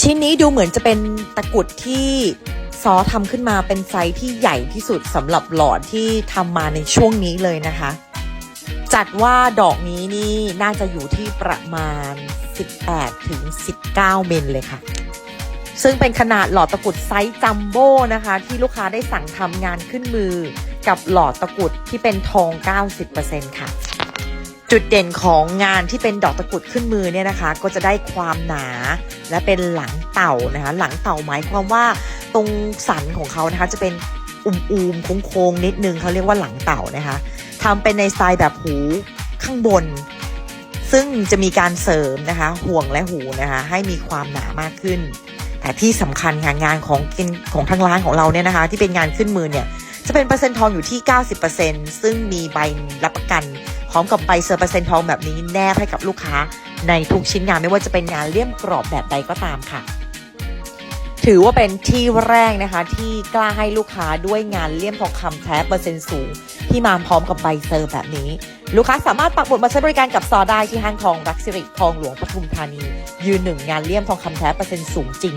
ชิ้นนี้ดูเหมือนจะเป็นตะกุดที่ซอทำขึ้นมาเป็นไซส์ที่ใหญ่ที่สุดสำหรับหลอดที่ทำมาในช่วงนี้เลยนะคะ จัดว่าดอกนี้นี่น่าจะอยู่ที่ประมาณ 18ถึง19 เมตรเลยค่ะ ซึ่งเป็นขนาดหลอดตะกุดไซส์จัมโบ้นะคะ ที่ลูกค้าได้สั่งทำงานขึ้นมือกับหลอดตะกุดที่เป็นทอง 90%ค่ะ จุดเด่นของงานที่เป็นดอกตะกรุดขึ้นมือเนี่ยนะคะ ก็จะได้ความหนาและเป็นหลังเต่านะคะ หลังเต่าหมายความว่าตรงสันของเขานะคะจะเป็นอุมๆโค้งๆนิดนึงเขาเรียกว่าหลังเต่านะคะทำเป็นในสไตล์แบบหูข้างบน ซึ่งจะมีการเสริมนะคะ ห่วงและหูนะคะ ให้มีความหนามากขึ้น แต่ที่สำคัญค่ะงานของกินของทางร้านของเราเนี่ยนะคะ ที่เป็นงานขึ้นมือเนี่ย จะเป็นเปอร์เซ็นต์ทองอยู่ที่ 90%ซึ่งมีใบรับประกัน พร้อมกับใบเซอร์เปอร์เซ็นต์ทองแบบนี้แนบให้กับลูกค้า ในทุกชิ้นงานไม่ว่าจะเป็นงานเลี่ยมกรอบแบบใดก็ตามค่ะ ถือว่าเป็นที่แรกนะคะ ที่กล้าให้ลูกค้าด้วยงานเลี่ยมทองคำแท้เปอร์เซ็นต์สูง ที่มาพร้อมกับใบเซอร์แบบนี้ ลูกค้าสามารถปักหมุดมาใช้บริการกับซอได้ที่ห้างทองรักสิริคลองหลวงปทุมธานี ยืนหนึ่งงานเลี่ยมทองคำแท้เปอร์เซ็นต์สูงจริง